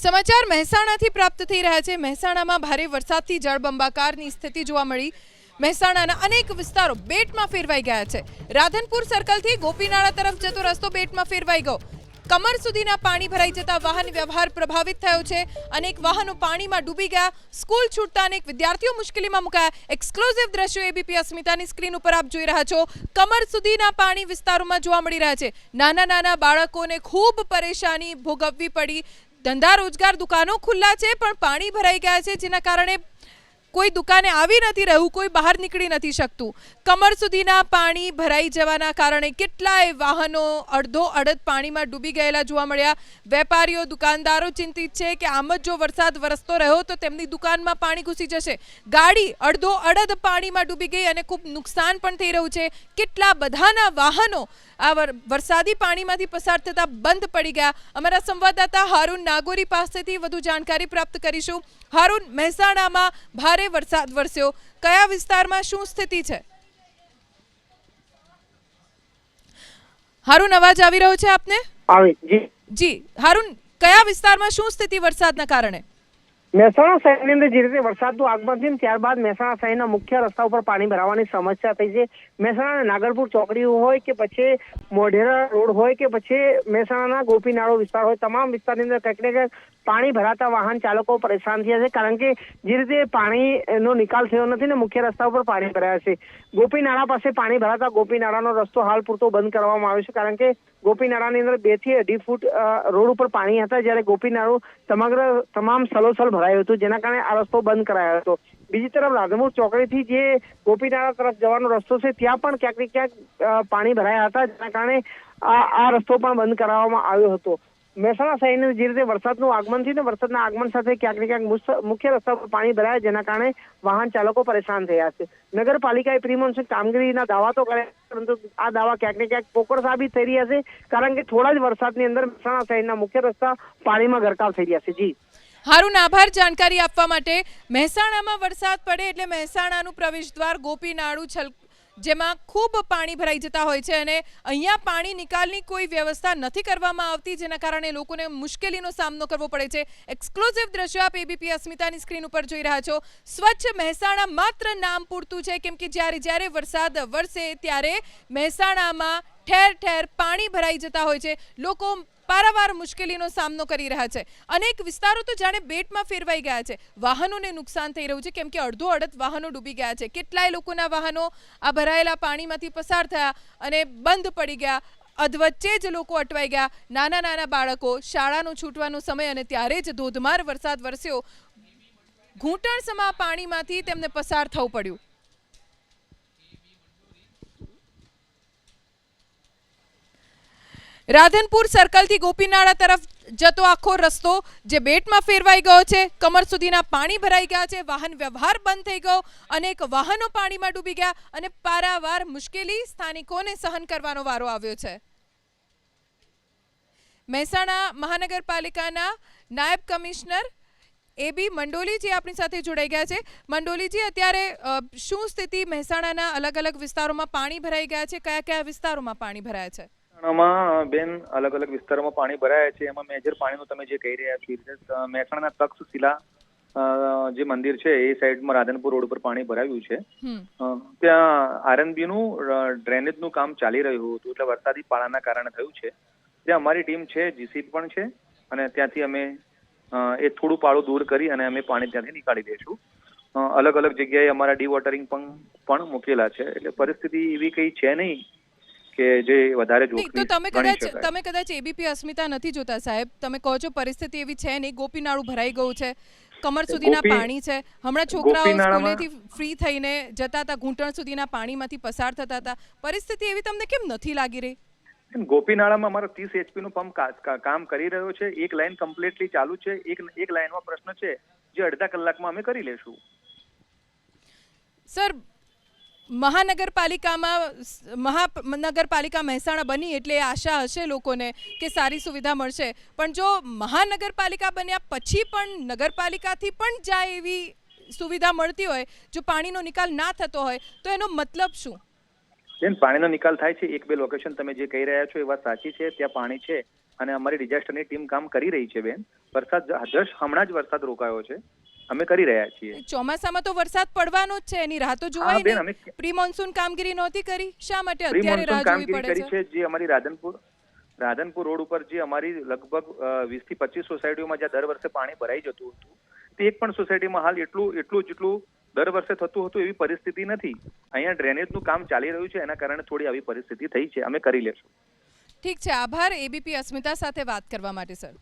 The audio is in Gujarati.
સમાચાર મહેસાણાથી પ્રાપ્ત થઈ રહ્યા છે. મહેસાણામાં ભારે વરસાદથી જળબંબાકારની સ્થિતિ જોવા મળી. મહેસાણાના અનેક વિસ્તારો બેટમાં ફેરવાઈ ગયા છે. રાધનપુર સર્કલથી ગોપીનાળા તરફ જતો રસ્તો બેટમાં ફેરવાઈ ગયો. કમર સુધીના પાણી ભરાઈ જતા વાહન વ્યવહાર પ્રભાવિત થયો છે. અનેક વાહનો પાણીમાં ડૂબી ગયા. સ્કૂલ છૂટતા અનેક વિદ્યાર્થીઓ મુશ્કેલીમાં મુકાયા. એક્સક્લુઝિવ દ્રશ્યો એબીપી અસ્મિતાની સ્ક્રીન ઉપર આપ જોઈ રહ્યા છો. કમર સુધીના પાણી વિસ્તારોમાં જોવા મળી રહ્યા છે. નાના નાના બાળકોને ખૂબ પરેશાની ભોગવવી પડી. ધંધા રોજગાર દુકાનો ખુલ્લા છે પણ પાણી ભરાઈ ગયા છે જેના કારણે કોઈ દુકાને આવી નથી રહ્યું, કોઈ બહાર નીકળી નથી શકતું. કમર સુધીના પાણી ભરાઈ જવાના કારણે કેટલાય વાહનો અડધો અડધ પાણીમાં ડૂબી ગયેલા જોવા મળ્યા. વેપારીઓ, દુકાનદારો ચિંતિત છે કે આમ જ જો વરસાદ વરસતો રહ્યો તો તેમની દુકાનમાં પાણી ઘૂસી જશે. ગાડી અડધો અડધ પાણીમાં ડૂબી ગઈ અને ખૂબ નુકસાન પણ થઈ રહ્યું છે. કેટલા બધાના વાહનો આ વર- વરસાદી પાણીમાંથી પસાર થતા બંધ પડી ગયા. અમારા સંવાદદાતા હારૂન નાગોરી પાસેથી વધુ જાણકારી પ્રાપ્ત કરીશું. હારૂન, મહેસાણામાં ભારે વરસાદ વરસ્યો. કયા વિસ્તારમાં શું સ્થિતિ છે? હારુન અવાજ આવી રહ્યો છે આપને? આવે જી. જી. હારૂન કયા વિસ્તારમાં શું સ્થિતિ વરસાદના કારણે? મહેસાણા શહેરની અંદર જે રીતે વરસાદનું આગમન થયું ત્યારબાદ મહેસાણા શહેરના મુખ્ય રસ્તા ઉપર પાણી ભરાવાની સમસ્યા થઈ છે. મહેસાણા નાગરપુર ચોકડી હોય કે પછી મોઢેરા રોડ હોય કે પછી મહેસાણાના ગોપીનાળો વિસ્તાર હોય, તમામ વિસ્તારની અંદર કંઈક ને કંઈક પાણી ભરાતા વાહન ચાલકો પરેશાન થયા છે. કારણ કે જે રીતે પાણીનો નિકાલ થયો નથી ને મુખ્ય રસ્તા ઉપર પાણી ભરાયા છે. ગોપીનાળા પાસે પાણી ભરાતા ગોપીનાળાનો રસ્તો હાલ પૂરતો બંધ કરવામાં આવ્યો છે. કારણ કે ગોપીનાળાની અંદર બેથી અઢી ફૂટ રોડ ઉપર પાણી હતા જ્યારે ગોપીનાળું સમગ્ર તમામ સલોસલ ભરાયું હતું, જેના કારણે આ રસ્તો બંધ કરાયો હતો. બીજી તરફ રાધનપુર ચોકડીથી જે ગોપીનાળા તરફ જવાનો રસ્તો છે, ત્યાં પણ ક્યાંક ને ક્યાંક પાણી ભરાયા હતા, જેના કારણે આ આ રસ્તો પણ બંધ કરાવવામાં આવ્યો હતો. મહેસાણા શહેરની જે રીતે વરસાદનું આગમન થયું ને, વરસાદના આગમન સાથે ક્યાંક ને ક્યાંક મુખ્ય રસ્તા પર પાણી ભરાયા, જેના કારણે વાહન ચાલકો પરેશાન થયા છે. નગરપાલિકાએ પ્રિમોન્સૂન કામગીરીના દાવા તો કર્યા પરંતુ આ દાવા ક્યાંક ને ક્યાંક પોકળ સાબિત થઈ રહ્યા છે, કારણ કે થોડા જ વરસાદની અંદર મહેસાણા શહેરના મુખ્ય રસ્તા પાણીમાં ગરકાવ થઈ રહ્યા છે. જી. હારૂન આભાર જાણકારી આપવા માટે. મહેસાણામાં વરસાદ પડે એટલે મહેસાણાનું પ્રવેશ દ્વાર ગોપીનાળુ છલ જેમાં ખૂબ પાણી ભરાઈ જતા હોય છે અને અહીંયા પાણી નિકાલની કોઈ વ્યવસ્થા નથી કરવામાં આવતી, જેના કારણે લોકોને મુશ્કેલીનો સામનો કરવો પડે છે. એક્સક્લુઝિવ દ્રશ્યો આપ એબીપી અસ્મિતાની સ્ક્રીન ઉપર જોઈ રહ્યા છો. સ્વચ્છ મહેસાણા માત્ર નામ પૂરતું છે, કેમ કે જ્યારે જ્યારે વરસાદ વરસે ત્યારે મહેસાણામાં ઠેર ઠેર પાણી ભરાઈ જતા હોય છે. લોકો પારાવાર મુશ્કેલીનો સામનો કરી રહ્યા છે. અનેક વિસ્તારો તો જાણે બેટમાં ફેરવાઈ ગયા છે. વાહનોને નુકસાન થઈ રહ્યું છે. કેમ કે અડધો અડધ વાહનો ડૂબી ગયા છે. કેટલાય લોકોના વાહનો આ ભરાયેલા પાણીમાંથી પસાર થયા અને બંધ પડી ગયા. અધવચ્ચે જ લોકો અટવાઈ ગયા. નાના નાના બાળકો શાળાનો છૂટવાનો સમય અને ત્યારે જ ધોધમાર વરસાદ વરસ્યો. ઘૂંટણ સમા પાણીમાંથી તેમને પસાર થવું પડ્યું. રાધનપુર સર્કલથી ગોપીનાળા તરફ જતો આખો રસ્તો જે બેટમાં ફેરવાઈ ગયો છે, કમર સુધીના પાણી ભરાઈ ગયા છે, વાહન વ્યવહાર બંધ થઈ ગયો અનેક વાહનો પાણીમાં ડૂબી ગયા અને પારાવાર મુશ્કેલી સ્થાનિકોને સહન કરવાનો વારો આવ્યો છે. મહેસાણા મહાનગરપાલિકાના નાયબ કમિશનર એબી મંડોલીજી આપણી સાથે જોડાઈ ગયા છે. મંડોલીજી, અત્યારે શું સ્થિતિ મહેસાણાના અલગ અલગ વિસ્તારોમાં પાણી ભરાઈ ગયા છે? કયા કયા વિસ્તારોમાં પાણી ભરાયા છે? મહેસાણામાં બેન અલગ અલગ વિસ્તારોમાં પાણી ભરાયા છે. એમાં મેજર પાણીનું તમે જે કહી રહ્યા છો મહેસાણાના તક્ષશિલા જે મંદિર છે એ સાઈડમાં રાધનપુર રોડ પર પાણી ભરાયું છે. ત્યાં આરએનબી નું ડ્રેનેજનું કામ ચાલી રહ્યું હતું એટલે વરસાદી પાળાના કારણે થયું છે. ત્યાં અમારી ટીમ છે જીસીબી પણ છે અને ત્યાંથી અમે એ થોડું પાળું દૂર કરી અને અમે પાણી ત્યાંથી નીકાળી દઈશું. અલગ અલગ જગ્યાએ અમારા ડીવોટરિંગ પણ પણ મૂકેલા છે એટલે પરિસ્થિતિ એવી કઈ છે નહીં. કે જે વધારે તો જોખમી તમે કદાચ તમે કદાચ એબીપી અસ્મિતા નથી જોતા સાહેબ. તમે કહો છો પરિસ્થિતિ એવી છે નહીં ગોપીનાળું ભરાઈ ગયું છે કમર સુધીના પાણી છે. હમણાં છોકરાઓ સ્કૂલેથી ફ્રી થઈને જતા હતા ઘૂંટણ સુધીના પાણીમાંથી પસાર થતા હતા. પરિસ્થિતિ એવી તમને કેમ નથી લાગી રહી? ગોપીનાળામાં અમારો ત્રીસ એચપી નું પંપ કામ કરી રહ્યો છે. એક લાઈન કમ્પ્લીટલી ચાલુ છે. એક એક લાઈનમાં પ્રશ્ન છે જે અડધા કલાકમાં અમે કરી લેશું. સર મહાનગરપાલિકામાં મહાનગરપાલિકા મહેસાણા બની એટલે આશા હશે લોકોને કે સારી સુવિધા મળશે. પણ જો મહાનગરપાલિકા બન્યા પછી પણ નગરપાલિકાથી પણ જાય એવી સુવિધા મળતી હોય, જો પાણીનો નિકાલ ના થતો હોય, તો એનો મતલબ શું? બેન, પાણીનો નિકાલ થાય છે, એક બે લોકેશન તમે જે કહી રહ્યા છો એ વાત સાચી છે, ત્યાં પાણી છે અને અમારી ડિઝાસ્ટરની ટીમ કામ કરી રહી છે બેન. વરસાદ જસ્ટ હમણાં જ વરસાદ રોકાયો છે. અમે કરી રહ્યા છીએ. ચોમાસામાં તો વરસાદ પડવાનો જ છે એની રાહ તો જોવાય નહીં પ્રી મોન્સૂન કામગીરી નહોતી કરી? શા માટે અત્યારે રાહ જોવી પડે કરી છે? જે અમારી રાધનપુર રાધનપુર રોડ ઉપર જે અમારી લગભગ વીસથી પચીસ સોસાયટીઓમાં જ્યાં દર વર્ષે પાણી ભરાઈ જતું હતું તે એક પણ સોસાયટીમાં હાલ એટલું એટલું જેટલું દર વર્ષે થતું હતું એવી પરિસ્થિતિ નથી. અહીંયા ડ્રેનેજનું કામ ચાલી રહ્યું છે એના કારણે થોડી આવી પરિસ્થિતિ થઈ છે. અમે કરી લેશું. ઠીક છે આભાર. એબીપી અસ્મિતા સાથે વાત કરવા માટે સર.